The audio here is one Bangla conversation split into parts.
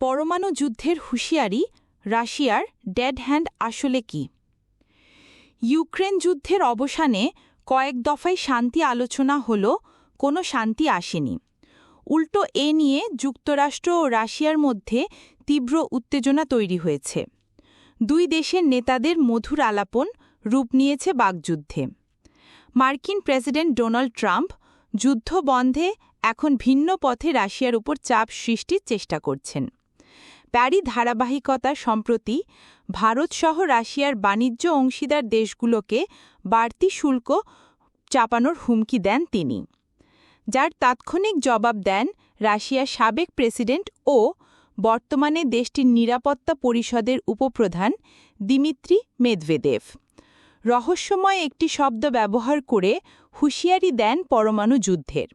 পরমাণু যুদ্ধের হুঁশিয়ারি রাশিয়ার ডেড হ্যান্ড আসলে কি? ইউক্রেন যুদ্ধের অবসানে কয়েক দফায় শান্তি আলোচনা হল, কোনো শান্তি আসেনি। উল্টো এ নিয়ে যুক্তরাষ্ট্র ও রাশিয়ার মধ্যে তীব্র উত্তেজনা তৈরি হয়েছে। দুই দেশের নেতাদের মধুর আলাপন রূপ নিয়েছে বাগযুদ্ধে মার্কিন প্রেসিডেন্ট ডোনাল্ড ট্রাম্প যুদ্ধ বন্ধে এখন ভিন্ন পথে রাশিয়ার উপর চাপ সৃষ্টির চেষ্টা করছেন। তারই ধারাবাহিকতা সম্প্রতি ভারতসহ রাশিয়ার বাণিজ্য অংশীদার দেশগুলোকে বাড়তি শুল্ক চাপানোর হুমকি দেন তিনি, যার তাৎক্ষণিক জবাব দেন রাশিয়ার সাবেক প্রেসিডেন্ট ও বর্তমানে দেশটির নিরাপত্তা পরিষদের উপপ্রধান দিমিত্রি মেদভেদেভ। রহস্যময় একটি শব্দ ব্যবহার করে হুঁশিয়ারি দেন পরমাণু যুদ্ধের,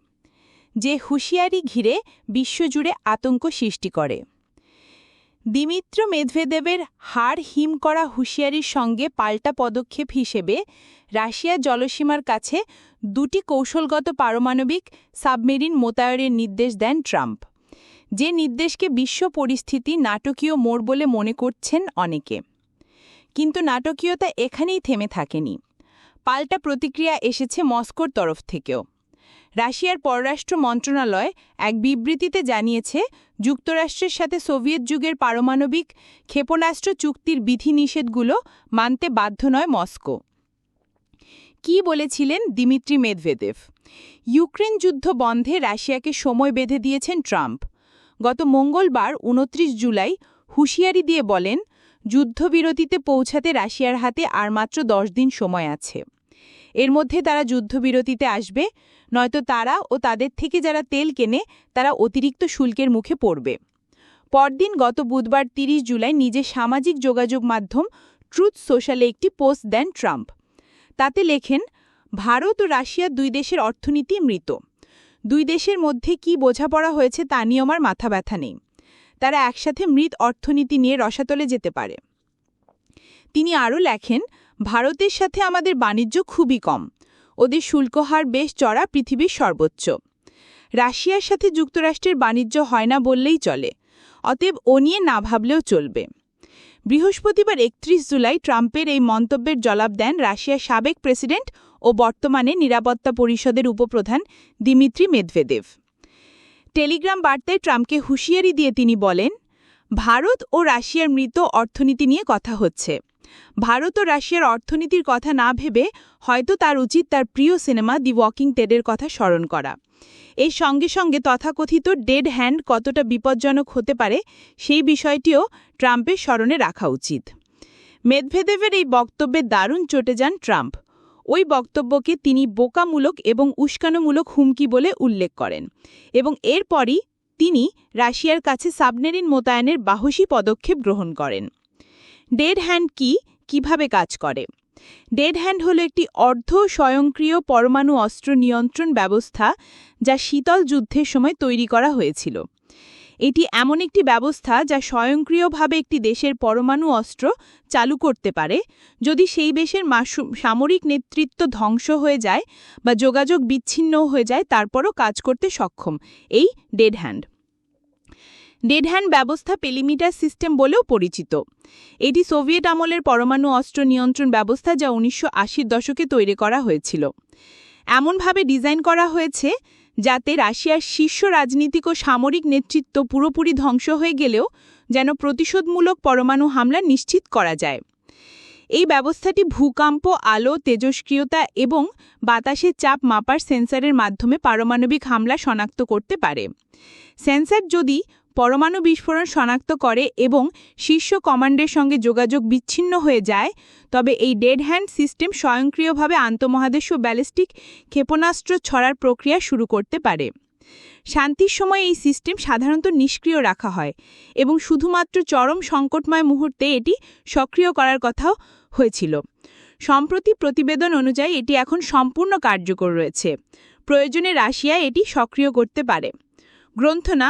যে হুঁশিয়ারি ঘিরে বিশ্বজুড়ে আতঙ্ক সৃষ্টি করে। দিমিত্র মেদভেদেবের হাড় হিম করা হুঁশিয়ারির সঙ্গে পাল্টা পদক্ষেপ হিসেবে রাশিয়া জলসীমার কাছে দুটি কৌশলগত পারমাণবিক সাবমেরিন মোতায়েনের নির্দেশ দেন ট্রাম্প। যে নির্দেশকে বিশ্ব পরিস্থিতি নাটকীয় মোড় বলে মনে করছেন অনেকে। কিন্তু নাটকীয়তা এখানেই থেমে থাকেনি। পাল্টা প্রতিক্রিয়া এসেছে মস্কোর তরফ থেকেও। রাশিয়ার পররাষ্ট্র মন্ত্রণালয় এক বিবৃতিতে জানিয়েছে, যুক্তরাষ্ট্রের সাথে সোভিয়েত যুগের পারমাণবিক ক্ষেপণাস্ত্র চুক্তির বিধিনিষেধগুলো মানতে বাধ্য নয় মস্কো। কি বলেছিলেন দিমিত্রি মেদভেদেভ? ইউক্রেন যুদ্ধ বন্ধে রাশিয়াকে সময় বেঁধে দিয়েছেন ট্রাম্প। গত মঙ্গলবার উনত্রিশ জুলাই হুঁশিয়ারি দিয়ে বলেন, যুদ্ধবিরতিতে পৌঁছাতে রাশিয়ার হাতে আর মাত্র দশ দিন সময় আছে। এর মধ্যে তারা যুদ্ধবিরতিতে আসবে, নয়তো তারা ও তাদের থেকে যারা তেল কেনে, তারা অতিরিক্ত শুল্কের মুখে পড়বে। পরদিন গত বুধবার ৩০ জুলাই নিজের সামাজিক যোগাযোগ মাধ্যম ট্রুথ সোশ্যালে একটি পোস্ট দেন ট্রাম্প। তাতে লেখেন, ভারত ও রাশিয়া দুই দেশের অর্থনীতি মৃত। দুই দেশের মধ্যে কি বোঝাপড়া হয়েছে তা নিয়ে আমার মাথা ব্যথা নেই। তারা একসাথে মৃত অর্থনীতি নিয়ে রসাতলে যেতে পারে। তিনি আরও লেখেন ভারতের সাথে আমাদের বাণিজ্য খুবই কম। ওদের শুল্কহার বেশ চড়া পৃথিবীর সর্বোচ্চ। রাশিয়ার সাথে যুক্তরাষ্ট্রের বাণিজ্য হয় না বললেই চলে। অতএব ও নিয়ে না ভাবলেও চলবে। বৃহস্পতিবার একত্রিশ জুলাই ট্রাম্পের এই মন্তব্যের জবাব দেন রাশিয়ার সাবেক প্রেসিডেন্ট ও বর্তমানে নিরাপত্তা পরিষদের উপপ্রধান দিমিত্রি মেদভেদেভ। টেলিগ্রাম বার্তায় ট্রাম্পকে হুঁশিয়ারি দিয়ে তিনি বলেন, ভারত ও রাশিয়ার মৃত অর্থনীতি নিয়ে কথা হচ্ছে। ভারত ও রাশিয়ার অর্থনীতির কথা না ভেবে হয়তো তার উচিত তার প্রিয় সিনেমা দি ওয়াকিং টেডের কথা স্মরণ করা। এই সঙ্গে সঙ্গে তথাকথিত ডেড হ্যান্ড কতটা বিপজ্জনক হতে পারে সেই বিষয়টিও ট্রাম্পের স্মরণে রাখা উচিত। মেদভেদেবের এই বক্তব্যে দারুণ চটে যান ট্রাম্প। ওই বক্তব্যকে তিনি বোকামূলক এবং উস্কানোমূলক হুমকি বলে উল্লেখ করেন এবং এরপরই তিনি রাশিয়ার কাছে সাবমেরিন মোতায়েনের বাহসী পদক্ষেপ গ্রহণ করেন। ডেড হ্যান্ড কি? কীভাবে কাজ করে? ডেড হ্যান্ড হল একটি অর্ধ স্বয়ংক্রিয় পরমাণু অস্ত্র নিয়ন্ত্রণ ব্যবস্থা যা শীতল যুদ্ধের সময় তৈরি করা হয়েছিল। এটি এমন একটি ব্যবস্থা যা স্বয়ংক্রিয়ভাবে একটি দেশের পরমাণু অস্ত্র চালু করতে পারে। যদি সেই দেশের সামরিক নেতৃত্ব ধ্বংস হয়ে যায় বা যোগাযোগ বিচ্ছিন্ন হয়ে যায়, তারপরও কাজ করতে সক্ষম। এই ডেড হ্যান্ড ডেড হ্যান্ড ব্যবস্থা পেলিমিটার সিস্টেম বলেও পরিচিত। এটি সোভিয়েত আমলের পরমাণু অস্ত্র নিয়ন্ত্রণ ব্যবস্থা যা উনিশশো আশির দশকে তৈরি করা হয়েছিল। এমনভাবে ডিজাইন করা হয়েছে যাতে রাশিয়ার শীর্ষ রাজনীতিক ও সামরিক নেতৃত্ব পুরোপুরি ধ্বংস হয়ে গেলেও যেন প্রতিশোধমূলক পরমাণু হামলা নিশ্চিত করা যায়। এই ব্যবস্থাটি ভূকম্প, আলো, তেজস্ক্রিয়তা এবং বাতাসের চাপ মাপার সেন্সারের মাধ্যমে পারমাণবিক হামলা শনাক্ত করতে পারে। সেন্সার যদি পরমাণু বিস্ফোরণ শনাক্ত করে এবং শীর্ষ কমান্ডের সঙ্গে যোগাযোগ বিচ্ছিন্ন হয়ে যায়, তবে এই ডেড হ্যান্ড সিস্টেম স্বয়ংক্রিয়ভাবে আন্তমহাদেশীয় ব্যালিস্টিক ক্ষেপণাস্ত্র ছড়ার প্রক্রিয়া শুরু করতে পারে। শান্তির সময় এই সিস্টেম সাধারণত নিষ্ক্রিয় রাখা হয় এবং শুধুমাত্র চরম সংকটময় মুহূর্তে এটি সক্রিয় করার কথাও হয়েছিল। সম্প্রতি প্রতিবেদন অনুযায়ী এটি এখন সম্পূর্ণ কার্যকর রয়েছে। প্রয়োজনে রাশিয়া এটি সক্রিয় করতে পারে। গ্রন্থনা